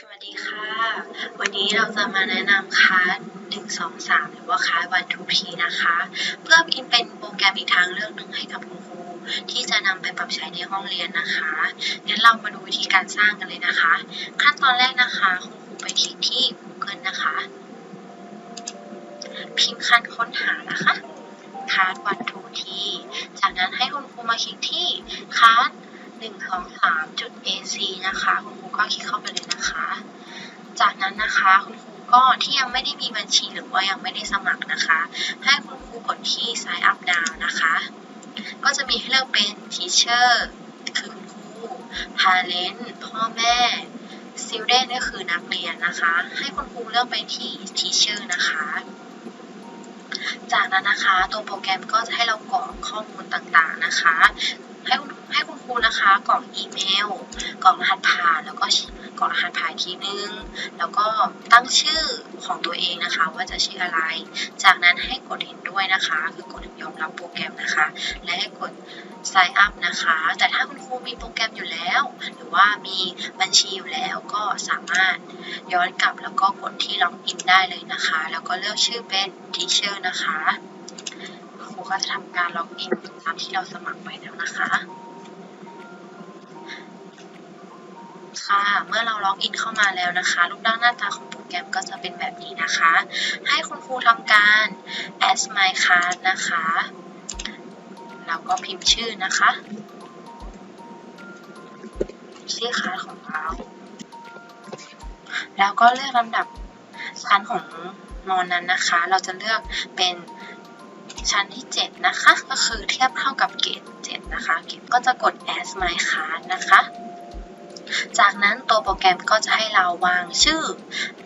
สวัสดีค่ะ วันนี้เราจะมาแนะนำคลาส1 2 3 หรือว่าคลาส one two t นะคะ เพื่อเป็นโปรแกรมอีกทางเลือกหนึ่งให้กับคุณครูที่จะนำไปปรับใช้ในห้องเรียนนะคะ งั้นเรามาดูวิธีการสร้างกันเลยนะคะ ขั้นตอนแรกนะคะคุณครูไปที่ที่ Google นะคะ พิมพ์คันค้นหานะคะคลาส one two t จากนั้นให้คุณครูมาคลิกที่คลาสหนึ่งสองสามจุด AC นะคะคุณครู ก็คลิกเข้าไปเลยนะคะ จากนั้นนะคะคุณครูก็ที่ยังไม่ได้มีบัญชีหรือว่ายังไม่ได้สมัครนะคะ ให้คุณครูกดที่ sign up now นะคะ ก็จะมีให้เลือกเป็น teacher คือคุณครู parent พ่อแม่ student ก็คือนักเรียนนะคะ ให้คุณครูเลือกไปที่ teacher นะคะจากนั้นนะคะ ตัวโปรแกรมก็จะให้เรากรอกข้อมูลต่างๆนะคะ ให้คุณให้คุณครูนะคะกรอกอีเมลกรอกรหัสผ่านแล้วก็กรอกรหัสผ่านทีนึง แล้วก็ตั้งชื่อของตัวเองนะคะ ว่าจะชื่ออะไร จากนั้นให้กดเห็นด้วยนะคะ คือกดยอมรับโปรแกรมนะคะ และให้กด sign up นะคะ แต่ถ้าคุณครูมีโปรแกรมอยู่แล้ว หรือว่ามีบัญชีอยู่แล้วก็สามารถย้อนกลับแล้วก็กดที่ login ได้เลยนะคะ แล้วก็เลือกชื่อเป็น teacher นะคะ ก็จะทำการล็อกอินตามที่เราสมัครไว้แล้วนะคะ ค่ะ เมื่อเราล็อกอินเข้ามาแล้วนะคะ รูปร่างหน้าตาของโปรแกรมก็จะเป็นแบบนี้นะคะ ให้คุณครูทำการ add my card นะคะ แล้วก็พิมพ์ชื่อนะคะ ชื่อคลาสของเรา แล้วก็เลือกลำดับชั้นของมอนั้นนะคะ เราจะเลือกเป็น ชั้นที่ 7 นะคะ ก็คือเทียบเท่ากับเกรด7นะคะ เกรดก็จะกด as my card นะคะ จากนั้นตัวโปรแกรมก็จะให้เราวางชื่อ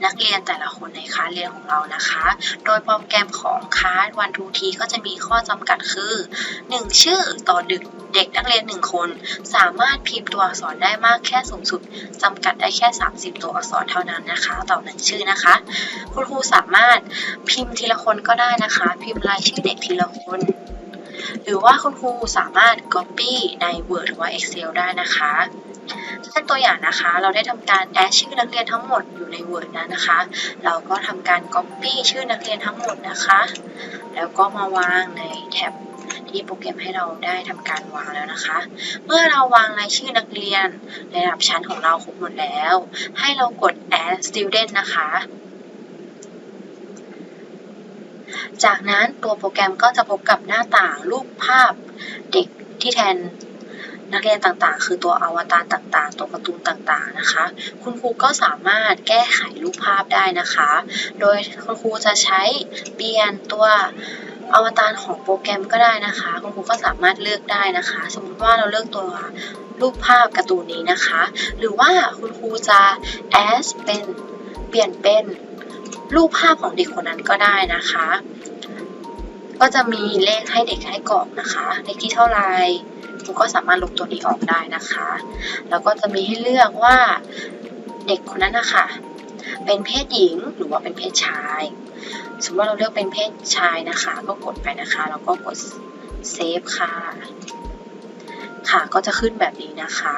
นักเรียนแต่ละคนในคลาสเรียนของเรานะคะ โดยโปรแกรมของคลาส one two t ก็จะมีข้อจำกัดคือ 1 ชื่อต่อดึกเด็กนักเรียน 1 คน สามารถพิมพ์ตัวอักษรได้มากแค่สูงสุดจำกัดได้แค่ 30 ตัวอักษรเท่านั้นนะคะ ต่อหนึ่งชื่อนะคะ คุณครูสามารถพิมพ์ทีละคนก็ได้นะคะ พิมพ์รายชื่อเด็กทีละคนหรือว่าคุณครูสามารถ Copy ใน Word หรือว่า Excel ได้นะคะ เช่นตัวอย่างนะคะ เราได้ทำการ add ชื่อนักเรียนทั้งหมดอยู่ใน Word นั้นนะคะ เราก็ทำการ Copy ชื่อนักเรียนทั้งหมดนะคะ แล้วก็มาวางในแท็บที่โปรแกรมให้เราได้ทำการวางแล้วนะคะ เมื่อเราวางรายชื่อนักเรียนในระดับชั้นของเราครบหมดแล้ว ให้เรากด add student นะคะ จากนั้นตัวโปรแกรมก็จะพบกับหน้าต่างรูปภาพเด็กที่แทน นักเรียนต่างๆ คือตัวอวตารต่างๆ ตัวการ์ตูนต่างๆนะคะ คุณครูก็สามารถแก้ไขรูปภาพได้นะคะ โดยคุณครูจะใช้เปลี่ยนตัวอวตารของโปรแกรมก็ได้นะคะ คุณครูก็สามารถเลือกได้นะคะ สมมติว่าเราเลือกตัวรูปภาพการ์ตูนนี้นะคะ หรือว่าคุณครูจะ add เป็นเปลี่ยนเป็นรูปภาพของเด็กคนนั้นก็ได้นะคะ ก็จะมีเลขให้เด็กให้กรอกนะคะ เลขที่เท่าไหร่ คุณก็สามารถลบตัวนี้ออกได้นะคะ แล้วก็จะมีให้เลือกว่าเด็กคนนั้นนะคะเป็นเพศหญิงหรือว่าเป็นเพศชาย สมมติว่าเราเลือกเป็นเพศชายนะคะ ก็กดไปนะคะ แล้วก็กดเซฟค่ะ ค่ะก็จะขึ้นแบบนี้นะคะ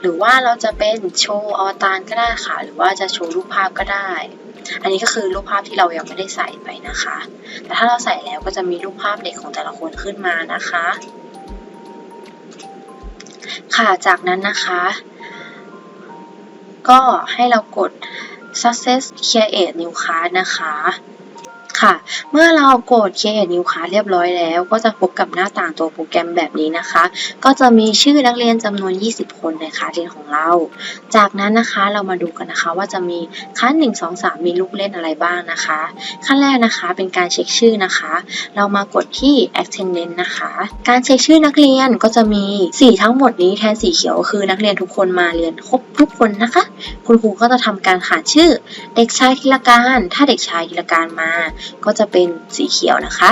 หรือว่าเราจะเป็นโชว์อวตารก็ได้ค่ะ หรือว่าจะโชว์รูปภาพก็ได้ อันนี้ก็คือรูปภาพที่เรายังไม่ได้ใส่ไปนะคะ แต่ถ้าเราใส่แล้วก็จะมีรูปภาพเด็กของแต่ละคนขึ้นมานะคะ ค่ะ จากนั้นนะคะ ก็ให้เรากด success create new card นะคะ ค่ะ เมื่อเรากด create new card เรียบร้อยแล้ว ก็จะพบกับหน้าต่างตัวโปรแกรมแบบนี้นะคะ ก็จะมีชื่อนักเรียนจำนวน 20 คนในคลาสเรียนของเรา จากนั้นนะคะเรามาดูกันนะคะว่าจะมีคลาส1 2 3 มีลูกเล่นอะไรบ้างนะคะ ขั้นแรกนะคะเป็นการเช็คชื่อนะคะ เรามากดที่ attendance นะคะ การเช็คชื่อนักเรียนก็จะมีสีทั้งหมดนี้แทนสีเขียวคือนักเรียนทุกคนมาเรียนครบทุกคนนะคะ คุณครูก็จะทำการขานชื่อ เด็กชายธีรการ ถ้าเด็กชายธีรการมาก็จะเป็นสีเขียวนะคะ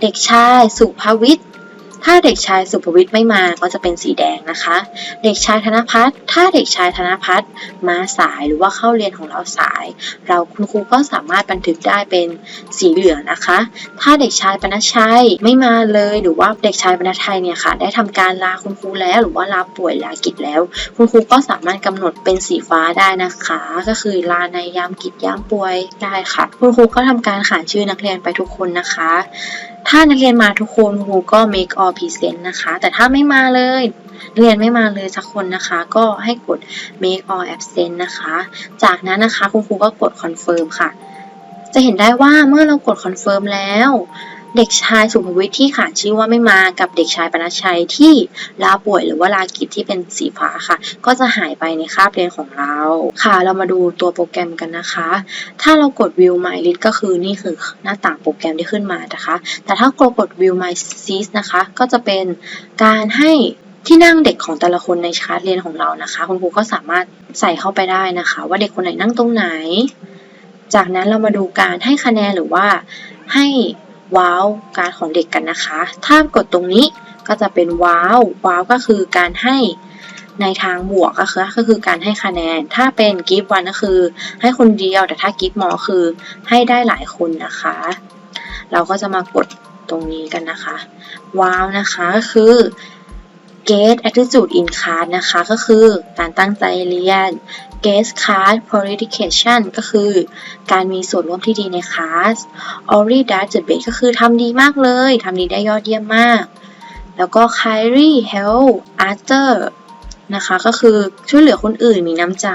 เด็กชายสุภวิทย์ ถ้าเด็กชายสุภวิทย์ไม่มาก็จะเป็นสีแดงนะคะ เด็กชายธนพัฒน์ถ้าเด็กชายธนพัฒน์มาสายหรือว่าเข้าเรียนของเราสาย เราคุณครูก็สามารถบันทึกได้เป็นสีเหลืองนะคะ ถ้าเด็กชายปนชชัยไม่มาเลยหรือว่าเด็กชายปนชชัยเนี่ยค่ะ ได้ทำการลาคุณครูแล้วหรือว่าลาป่วยลากิจแล้ว คุณครูก็สามารถกำหนดเป็นสีฟ้าได้นะคะ ก็คือลาในยามกิจยามป่วยได้ค่ะ คุณครูก็ทำการขานชื่อนักเรียนไปทุกคนนะคะถ้านักเรียนมาทุกคนคุณครูก็ make all present นะคะ แต่ถ้าไม่มาเลยเรียนไม่มาเลยสักคนนะคะ ก็ให้กด make all absent นะคะ จากนั้นนะคะคุณครูก็กด confirm ค่ะ จะเห็นได้ว่าเมื่อเรากด confirm แล้ว เด็กชายสุภวิทย์ที่ขานชื่อว่าไม่มากับเด็กชายปนชชัยที่ลาป่วยหรือว่าลากิจที่เป็นสีฟ้าค่ะ ก็จะหายไปในคาบเรียนของเรา ค่ะเรามาดูตัวโปรแกรมกันนะคะ ถ้าเรากด view my list ก็คือนี่คือหน้าต่างโปรแกรมที่ขึ้นมานะคะ แต่ถ้าเรากด view my seat นะคะก็จะเป็นการให้ที่นั่งเด็กของแต่ละคนในชาร์ตเรียนของเรานะคะ คุณครูก็สามารถใส่เข้าไปได้นะคะ ว่าเด็กคนไหนนั่งตรงไหน จากนั้นเรามาดูการให้คะแนนหรือว่าให้ ว้าวการของเด็กกันนะคะ ถ้ากดตรงนี้ก็จะเป็นว้าวว้าวก็คือการให้ในทางบวกก็คือก็คือการให้คะแนน ถ้าเป็นกิฟต์วันก็คือ ให้คนเดียวแต่ถ้ากิฟต์มอคือให้ได้หลายคนนะคะ เราก็จะมากดตรงนี้กันนะคะ ว้าวนะคะก็คือ get attitude in class นะคะ ก็คือการตั้งใจเรียน get class politication ก็คือการมีส่วนร่วมที่ดีในคลาส already does the best ก็คือทำดีมากเลยทำดีได้ยอดเยี่ยมมาก แล้วก็ carry help other นะคะก็คือช่วยเหลือคนอื่นมีน้ำใจ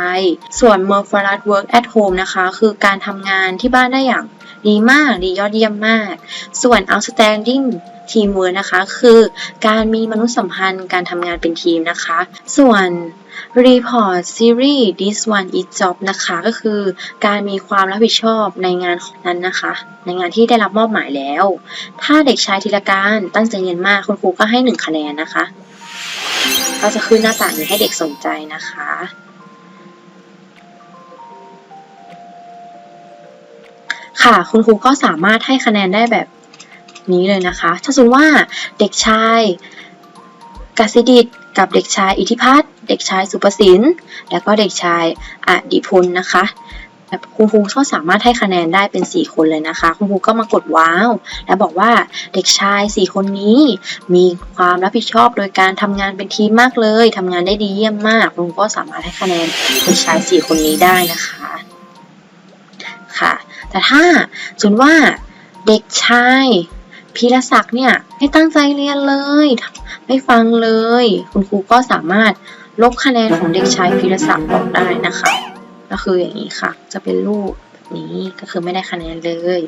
ส่วน m o r f a r a s work at home นะคะ คือการทำงานที่บ้านได้อย่าง ดีมาก ดียอดเยี่ยมมาก ส่วน outstanding teamwork นะคะคือการมีมนุษยสัมพันธ์การทำงานเป็นทีมนะคะ ส่วน report series this one is job นะคะก็คือการมีความรับผิดชอบในงานนั้นนะคะ ในงานที่ได้รับมอบหมายแล้ว ถ้าเด็กชายธีรการตั้งใจเรียนมากคุณครูก็ให้ 1 คะแนนนะคะ ก็จะขึ้นหน้าต่างนี้ให้เด็กสนใจนะคะ ค่ะ คุณครูก็สามารถให้คะแนนได้แบบนี้เลยนะคะ ถ้าสมมติว่าเด็กชายกสิดิตกับเด็กชายอิทธิพัฒน์เด็กชายสุประสินแล้วก็เด็กชายอดิพลนะคะแบบคุณครูก็สามารถให้คะแนนได้เป็น 4 คนเลยนะคะ คุณครูก็มากดว้าว แล้วบอกว่าเด็กชาย 4 คนนี้ มีความรับผิดชอบโดยการทำงานเป็นทีมมากเลยทำงานได้ดีเยี่ยมมาก คุณครูก็สามารถให้คะแนนเด็กชาย 4 คนนี้ได้นะคะค่ะ แต่ถ้าสมมติว่าเด็กชายพีรศักดิ์เนี่ยให้ตั้งใจเรียนเลย ไม่ฟังเลย คุณครูก็สามารถลบคะแนนของเด็กชายพีรศักดิ์ออกได้นะคะ ก็คืออย่างนี้ค่ะ จะเป็นรูปแบบนี้ก็คือไม่ได้คะแนนเลย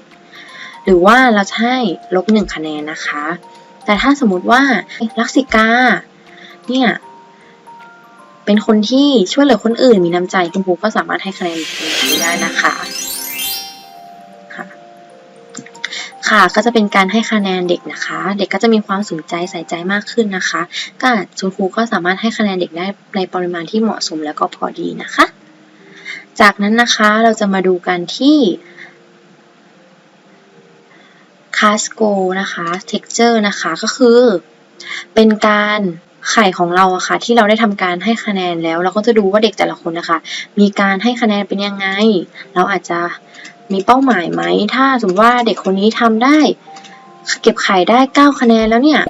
หรือว่าเราจะให้ลบหนึ่งคะแนนนะคะ แต่ถ้าสมมติว่าลักษิกาเนี่ยเป็นคนที่ช่วยเหลือคนอื่นมีน้ำใจคุณครูก็สามารถให้คะแนนได้นะคะ ค่ะ ก็จะเป็นการให้คะแนนเด็กนะคะ เด็กก็จะมีความสนใจใส่ใจมากขึ้นนะคะ ก็คุณครูก็สามารถให้คะแนนเด็กได้ในปริมาณที่เหมาะสมแล้วก็พอดีนะคะ จากนั้นนะคะเราจะมาดูกันที่ c a s c o นะคะ texture นะคะก็คือ เป็นการไข่ของเราอะค่ะที่เราได้ทำการให้คะแนนแล้ว เราก็จะดูว่าเด็กแต่ละคนนะคะ มีการให้คะแนนเป็นยังไง เราอาจจะ มีเป้าหมายไหม ถ้าสมมติว่าเด็กคนนี้ทำได้ เก็บไข่ได้ 9 คะแนนแล้วเนี่ย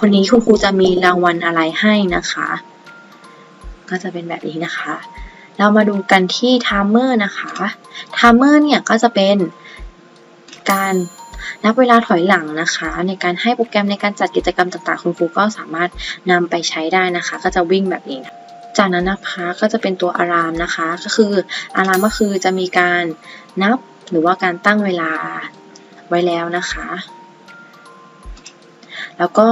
คนนี้คุณครูจะมีรางวัลอะไรให้นะคะ ก็จะเป็นแบบนี้นะคะ เรามาดูกันที่ไทม์เมอร์นะคะไทม์เมอร์เนี่ยก็จะเป็นการนับเวลาถอยหลังนะคะ ในการให้โปรแกรมในการจัดกิจกรรมต่างๆ คุณครูก็สามารถนำไปใช้ได้นะคะ ก็จะวิ่งแบบนี้จากนั้นนะคะก็จะเป็นตัวอารามนะคะ ก็คืออารามก็คือจะมีการนับ หรือว่าการตั้งเวลาไว้แล้วนะคะ แล้วก็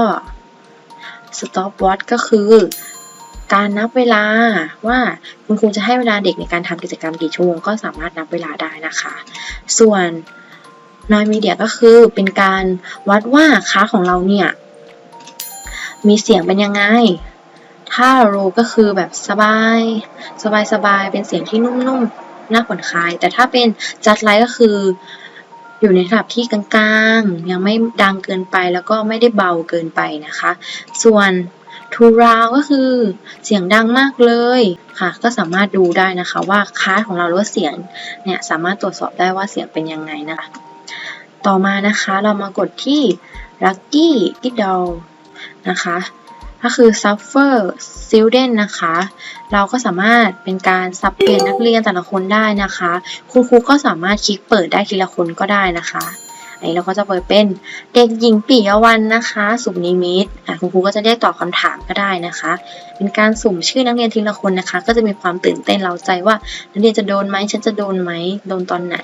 stop watch ก็คือ การนับเวลาว่าคุณครูจะให้เวลาเด็กในการทำกิจกรรมกี่ชั่วโมงก็สามารถนับเวลาได้นะคะ ส่วน noise media ก็คือเป็นการวัดว่าค้าของเราเนี่ย มีเสียงเป็นยังไงถ้า low ก็คือแบบสบาย สบายสบายเป็นเสียงที่นุ่มๆ น่าผ่อนคลาย แต่ถ้าเป็นจัดไลท์ก็คือ อยู่ในระดับที่กลางๆ ยังไม่ดังเกินไปแล้วก็ไม่ได้เบาเกินไปนะคะ ส่วน too loud ก็คือเสียงดังมากเลยค่ะ ก็สามารถดูได้นะคะว่าคาสของเราหรือว่าเสียงเนี่ยสามารถตรวจสอบได้ว่าเสียงเป็นยังไงนะคะ ต่อมานะคะเรามากดที่ lucky g i d o l นะคะ ก็คือ suffer student นะคะ เราก็สามารถเป็นการสับเปลี่ยนนักเรียนแต่ละคนได้นะคะ คุณครูก็สามารถคลิกเปิดได้ทีละคนก็ได้นะคะอันนี้เราก็จะเปิดเป็นเด็กหญิงปิยวันนะคะ สุนิมิตอะคุณครูก็จะได้ตอบคำถามก็ได้นะคะ เป็นการสุ่มชื่อนักเรียนทีละคนนะคะ ก็จะมีความตื่นเต้นเราใจว่านักเรียนจะโดนไหมฉันจะโดนไหมโดนตอนไหน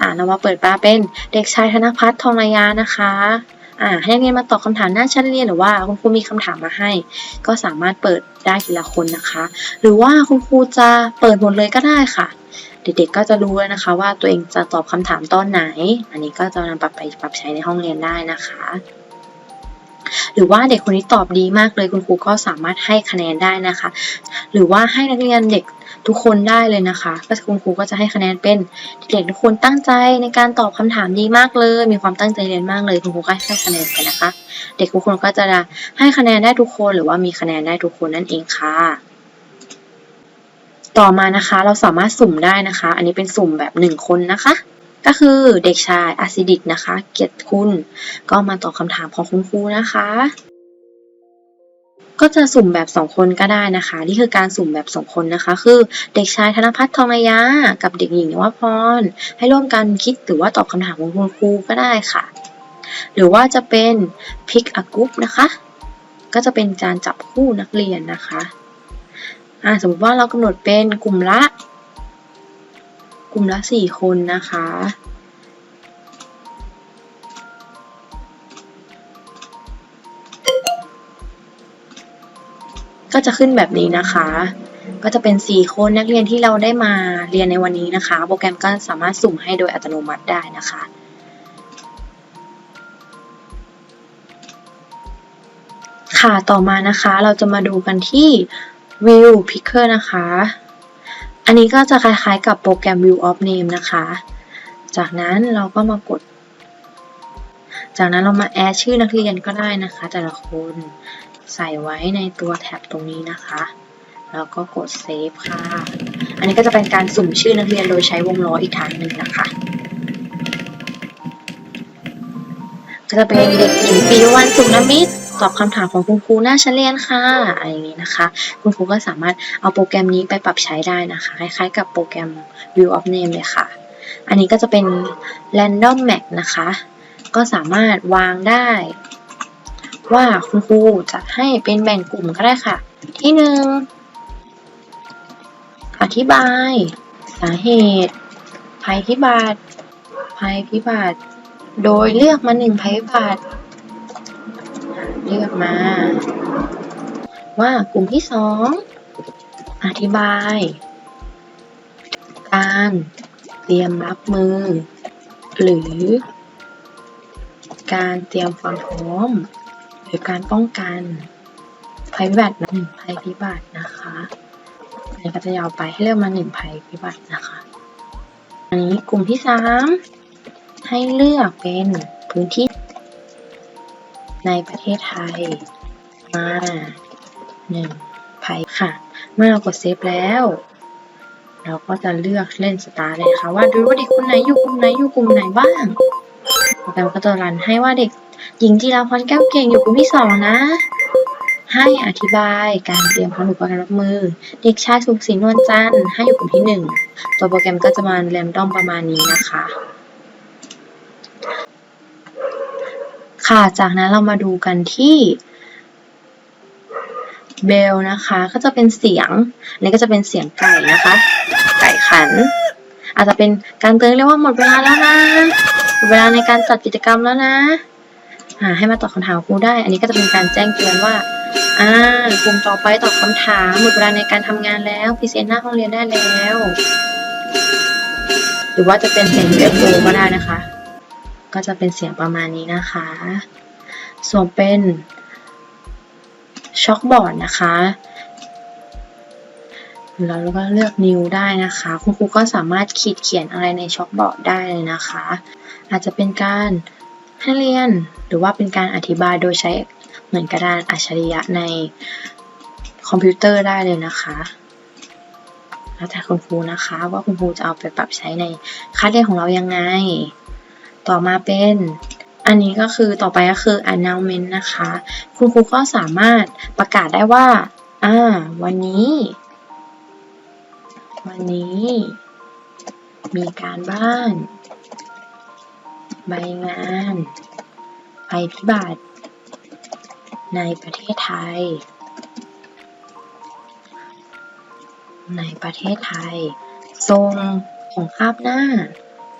อ่าเรามาเปิดปลาเป็นเด็กชายธนพัฒน์ทองระยานะคะ อ่าให้นักเรียนมาตอบคำถามหน้าชั้นเรียนหรือว่าคุณครูมีคำถามมาให้ ก็สามารถเปิดได้ทีละคนนะคะ หรือว่าคุณครูจะเปิดหมดเลยก็ได้ค่ะ เด็กๆก็จะรู้แล้วนะคะ ว่าตัวเองจะตอบคำถามตอนไหน อันนี้ก็จะนำปรับไปปรับใช้ในห้องเรียนได้นะคะ หรือว่าเด็กคนนี้ตอบดีมากเลยคุณครูก็สามารถให้คะแนนได้นะคะ หรือว่าให้นักเรียนเด็กทุกคนได้เลยนะคะก็คุณครูก็จะให้คะแนนเป็นเด็กทุกคนตั้งใจในการตอบคำถามดีมากเลย มีความตั้งใจเรียนมากเลยคุณครูก็ให้คะแนนไปนะคะ เด็กทุกคนก็จะให้คะแนนได้ทุกคน หรือว่ามีคะแนนได้ทุกคนนั่นเองค่ะต่อมานะคะเราสามารถสุ่มได้นะคะ อันนี้เป็นสุ่มแบบหนึ่งคนนะคะ ก็คือเด็กชายอาซิดิตนะคะ เกียรติคุณ ก็มาตอบคำถามของคุณครูนะคะ ก็จะสุ่มแบบสองคนก็ได้นะคะ นี่คือการสุ่มแบบสองคนนะคะ คือเด็กชายธนพัฒน์ทองระยะกับเด็กหญิงนวพร ให้ร่วมกันคิดหรือว่าตอบคำถามของคุณครูก็ได้ค่ะ หรือว่าจะเป็น pick a group นะคะ ก็จะเป็นการจับคู่นักเรียนนะคะ สมมติว่าเรากำหนดเป็นกลุ่มละ กลุ่มละสี่คนนะคะ ก็จะขึ้นแบบนี้นะคะ ก็จะเป็น 4 คนนักเรียนที่เราได้มาเรียนในวันนี้นะคะ โปรแกรมก็สามารถสุ่มให้โดยอัตโนมัติได้นะคะค่ะ ต่อมานะคะ เราจะมาดูกันที่ View Picker นะคะ อันนี้ก็จะคล้ายๆกับโปรแกรม View of Name นะคะ จากนั้นเราก็มากด จากนั้นเรามาแอดชื่อนักเรียนก็ได้นะคะ แต่ละคนใส่ไว้ในตัวแท็บตรงนี้นะคะ แล้วก็กด Save ค่ะ อันนี้ก็จะเป็นการสุ่มชื่อนักเรียนโดยใช้วงล้ออีกทางหนึ่งนะคะก็จะเป็นเด็กหญิงปีวันสุนมิตร ตอบคำถามของคุณครูหน้าชั้นเรียนค่ะอะไรอย่างนี้นะคะ คุณครูก็สามารถเอาโปรแกรมนี้ไปปรับใช้ได้นะคะ คล้ายๆกับโปรแกรม View of Name เลยค่ะ อันนี้ก็จะเป็น Random Map นะคะ ก็สามารถวางได้ ว่าคุณครูจะให้เป็นแบ่งกลุ่มก็ได้ค่ะ ที่หนึ่งอธิบาย สาเหตุ ภัยพิบัติภัยพิบัติ โดยเลือกมาหนึ่งภัยพิบัติ เลือกมา ว่ากลุ่มที่สองอธิบาย การเตรียมรับมือ หรือ การเตรียมความพร้อม หรือการป้องกันภัยพิบัติหนึ่งภัยพิบัตินะคะอันนี้ก็จะยาวไปให้เลือกมาหนึ่งภัยพิบัตินะคะ อันนี้กลุ่มที่สามให้เลือกเป็นพื้นที่ ในประเทศไทย มาหนึ่งภัยค่ะ เมื่อเรากดเซฟแล้ว เราก็จะเลือกเล่นสตาร์เลยค่ะ ว่าดูว่าเด็กคนไหนอยู่กลุ่มไหนอยู่กลุ่มไหนบ้างโปรแกรมก็จะรันให้ว่าเด็กหญิงจีราพรแก้วเก่งอยู่กลุ่มที่สองนะ ให้อธิบายการเตรียมพร้อมหรือการรับมือ เด็กชายสุขศรีนวลจันทร์ให้อยู่กลุ่มที่หนึ่งตัวโปรแกรมก็จะมาแรมดอมประมาณนี้นะคะ ค่ะ จากนั้นเรามาดูกันที่เบลนะคะ ก็จะเป็นเสียงอันนี้ก็จะเป็นเสียงไก่นะคะ ไก่ขัน อาจจะเป็นการเตือนเรียกว่าหมดเวลาแล้วนะหมดเวลาในการจัดกิจกรรมแล้วนะอ่าให้มาตอบคำถามครูได้ อันนี้ก็จะเป็นการแจ้งเตือนว่าอ่ากลุ่มต่อไปตอบคำถามหมดเวลาในการทำงานแล้วพรีเซนต์หน้าห้องเรียนได้แล้ว หรือว่าจะเป็นเสียง UFO ก็ได้นะคะ ก็จะเป็นเสียงประมาณนี้นะคะ ส่วนเป็นช็อกบอร์ดนะคะแล้วเราก็เลือก new ได้นะคะ คุณครูก็สามารถขีดเขียนอะไรในช็อกบอร์ดได้เลยนะคะ อาจจะเป็นการให้เรียนหรือว่าเป็นการอธิบายโดยใช้เหมือนกระดานอัจฉริยะในคอมพิวเตอร์ได้เลยนะคะ แล้วแต่คุณครูนะคะว่าคุณครูจะเอาไปปรับใช้ในค่าเรียนของเรายังไง ต่อมาเป็น อันนี้ก็คือต่อไปก็คือ announcement นะคะ คุณครูก็สามารถประกาศได้ว่า อ่า วันนี้ วันนี้ มีการบ้าน ใบงานภัยพิบัติ ในประเทศไทย ในประเทศไทยทรงของคาบหน้า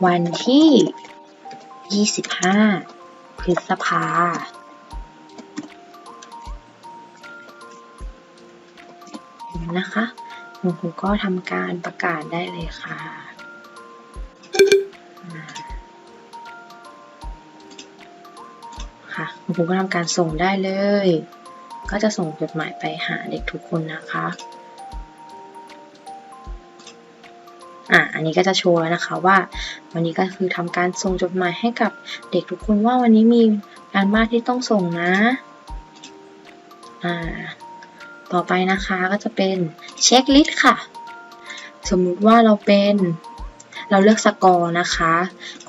วันที่ 25 พฤษภา นะคะคุณครูก็ทำการประกาศได้เลยค่ะค่ะคุณครูก็ทำการส่งได้เลย ก็จะส่งจดหมายไปหาเด็กทุกคนนะคะ อะอันนี้ก็จะโชว์แล้วนะคะว่า วันนี้ก็คือทำการส่งจดหมายให้กับเด็กทุกคนว่าวันนี้มีการบ้านที่ต้องส่งนะอ่าต่อไปนะคะก็จะเป็นเช็คลิสต์ค่ะ สมมุติว่าเราเป็นเราเลือกสกอร์นะคะ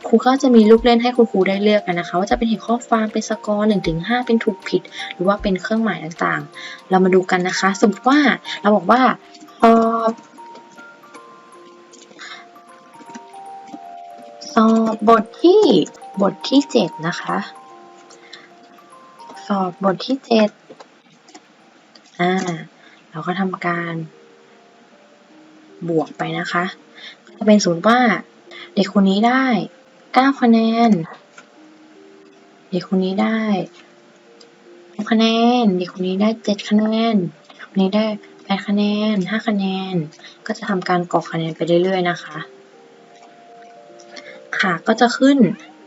ครูก็จะมีลูกเล่นให้คุณครูได้เลือกกันนะคะ ว่าจะเป็นเห็นข้อความเป็นสกอร์1ถึง5เป็นถูกผิด หรือว่าเป็นเครื่องหมายต่างๆ เรามาดูกันนะคะ สมมติว่าเราบอกว่าสอ สอบบทที่บทที่7นะคะ สอบบทที่7อ่า เราก็ทำการ บวกไปนะคะ จะเป็นศูนย์ว่า เด็กคนนี้ได้ 9 คะแนน เด็กคนนี้ได้6คะแนน เด็กคนนี้ได้ 7 คะแนนคนนี้ได้8คะแนน 5 คะแนน ก็จะทำการกรอกคะแนนไปเรื่อยๆนะคะ ค่ะ ก็จะขึ้น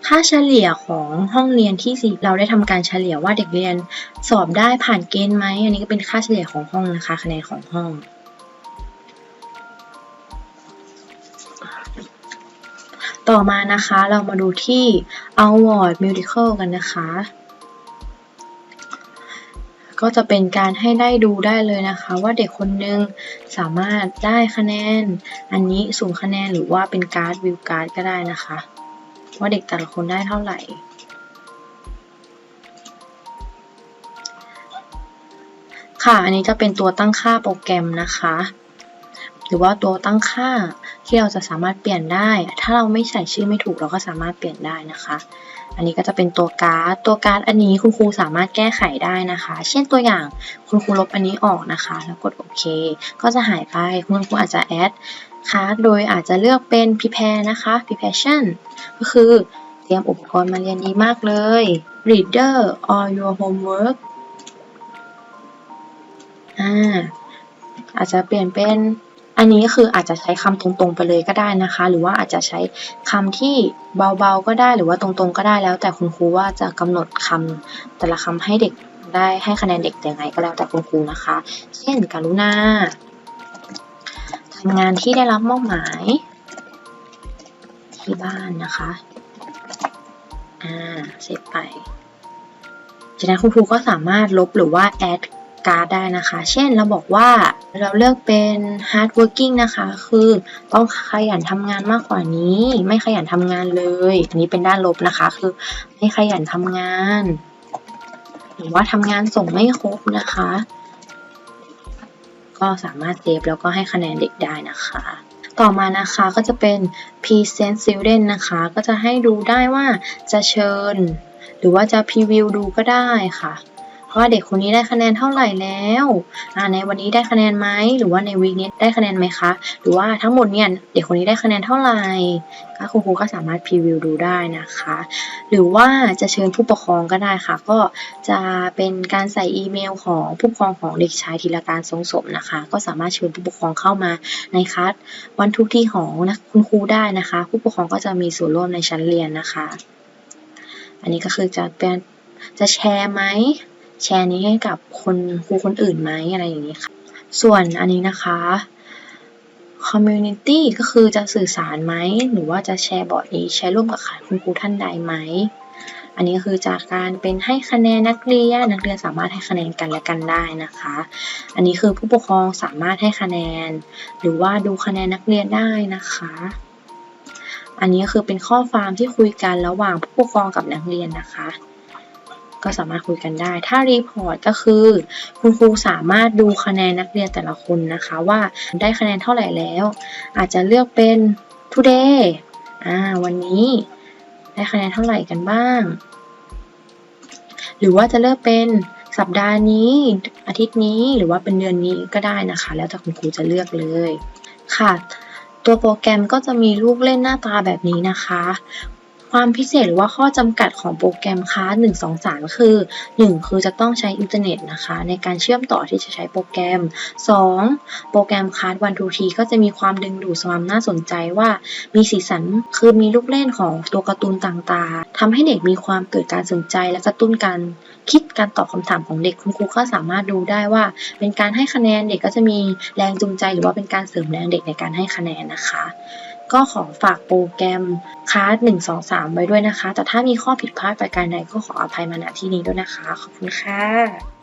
ค่าเฉลี่ยของห้องเรียนที่เราได้ทำการเฉลี่ยว่าเด็กเรียนสอบได้ผ่านเกณฑ์ไหมอันนี้ก็เป็นค่าเฉลี่ยของห้องนะคะ คะแนนของห้อง ต่อมานะคะเรามาดูที่ Award Musical กันนะคะ ก็จะเป็นการให้ได้ดูได้เลยนะคะ ว่าเด็กคนหนึงสามารถได้คะแนน อันนี้สูงคะแนนหรือว่าเป็นการ์ดวิวการ์ดก็ได้นะคะ ว่าเด็กแต่ละคนได้เท่าไหร่ค่ะ อันนี้จะเป็นตัวตั้งค่าโปรแกรมนะคะ หรือว่าตัวตั้งค่า ที่เราจะสามารถเปลี่ยนได้ ถ้าเราไม่ใส่ชื่อไม่ถูกเราก็สามารถเปลี่ยนได้นะคะ อันนี้ก็จะเป็นตัวการ์ด ตัวการ์ดอันนี้คุณครูสามารถแก้ไขได้นะคะ เช่นตัวอย่างคุณครูลบอันนี้ออกนะคะ แล้วกดโอเค ก็จะหายไป คุณครูอาจจะแอดคัสโดยอาจจะเลือกเป็น prepare นะคะ preparation ก็คือเตรียมอุปกรณ์มาเรียนดีมากเลย reader or your homework อ่าอาจจะเปลี่ยนเป็น อันนี้ก็คืออาจจะใช้คำตรงๆไปเลยก็ได้นะคะ หรือว่าอาจจะใช้คำที่เบาๆก็ได้หรือว่าตรงๆก็ได้แล้ว แต่คุณครูว่าจะกำหนดคำแต่ละคำให้เด็กได้ให้คะแนนเด็กยังไงก็แล้วแต่คุณครูนะคะ เช่นการุณาทำงานที่ได้รับมอบหมาย ที่บ้านนะคะ อ่า เสร็จไป จากนั้นคุณครูก็สามารถลบหรือว่าแอดการ์ดได้นะคะ เช่นเราบอกว่า เราเลือกเป็น hard working นะคะ คือต้องขยันทำงานมากกว่านี้ ไม่ขยันทำงานเลย อันนี้เป็นด้านลบนะคะ คือไม่ขยันทำงาน หรือว่าทำงานส่งไม่ครบนะคะ ก็สามารถเซฟแล้วก็ให้คะแนนเด็กได้นะคะ ต่อมานะคะก็จะเป็น present student นะคะ ก็จะให้ดูได้ว่าจะเชิญ หรือว่าจะพรีวิวดูก็ได้ค่ะ ว่าเด็กคนนี้ได้คะแนนเท่าไหร่แล้วในวันนี้ได้คะแนนไหมหรือว่าในวีคนี้ได้คะแนนไหมคะ หรือว่าทั้งหมดเนี่ยเด็กคนนี้ได้คะแนนเท่าไหร่ก็คุณครูก็สามารถพรีวิวดูได้นะคะ หรือว่าจะเชิญผู้ปกครองก็ได้ค่ะ ก็จะเป็นการใส่อีเมลของผู้ปกครองของเด็กชายธีรการทรงสมนะคะ ก็สามารถเชิญผู้ปกครองเข้ามาในคัสวันทุกที่ของนะคุณครูได้นะคะ ผู้ปกครองก็จะมีส่วนร่วมในชั้นเรียนนะคะ อันนี้ก็คือจะเป็นจะแชร์ไหม แชร์นี้ให้กับคนครูคนอื่นไหมอะไรอย่างนี้ค่ะ ส่วนอันนี้นะคะ community ก็คือจะสื่อสารไหม หรือว่าจะแชร์บอร์ดนี้ใช้ร่วมกับคุณครูท่านใดไหม อันนี้ก็คือจากการเป็นให้คะแนนนักเรียน นักเรียนสามารถให้คะแนนกันและกันได้นะคะ อันนี้คือผู้ปกครองสามารถให้คะแนน หรือว่าดูคะแนนนักเรียนได้นะคะ อันนี้ก็คือเป็นข้อความที่คุยกันระหว่างผู้ปกครองกับนักเรียนนะคะ ก็สามารถคุยกันได้ ถ้ารีพอร์ตก็คือ คุณครูสามารถดูคะแนนนักเรียนแต่ละคนนะคะ ว่าได้คะแนนเท่าไหร่แล้ว อาจจะเลือกเป็น today อ่าวันนี้ได้คะแนนเท่าไหร่กันบ้าง หรือว่าจะเลือกเป็นสัปดาห์นี้อาทิตย์นี้หรือว่าเป็นเดือนนี้ก็ได้นะคะ แล้วแต่คุณครูจะเลือกเลยค่ะ ตัวโปรแกรมก็จะมีลูกเล่นหน้าตาแบบนี้นะคะ ความพิเศษหรือว่าข้อจำกัดของโปรแกรมค้า1 2 3 คือ 1 คือจะต้องใช้อินเทอร์เน็ตนะคะ ในการเชื่อมต่อที่จะใช้โปรแกรม 2. โปรแกรมคาวันทูทีก็จะมีความดึงดูดความน่าสนใจว่ามีสีสันคือมีลูกเล่นของตัวการ์ตูนต่างๆทำให้เด็กมีความเกิดการสนใจและกระตุ้นการคิดการตอบคำถามของเด็กคุณครูก็สามารถดูได้ว่า เป็นการให้คะแนนเด็กก็จะมีแรงจูงใจ หรือว่าเป็นการเสริมแรงเด็กในการให้คะแนนนะคะ ก็ขอฝากโปรแกรมคาร์ด1 2 3 ไว้ด้วยนะคะ แต่ถ้ามีข้อผิดพลาดประการใดก็ขออภัยมาณที่นี้ด้วยนะคะ ขอบคุณค่ะ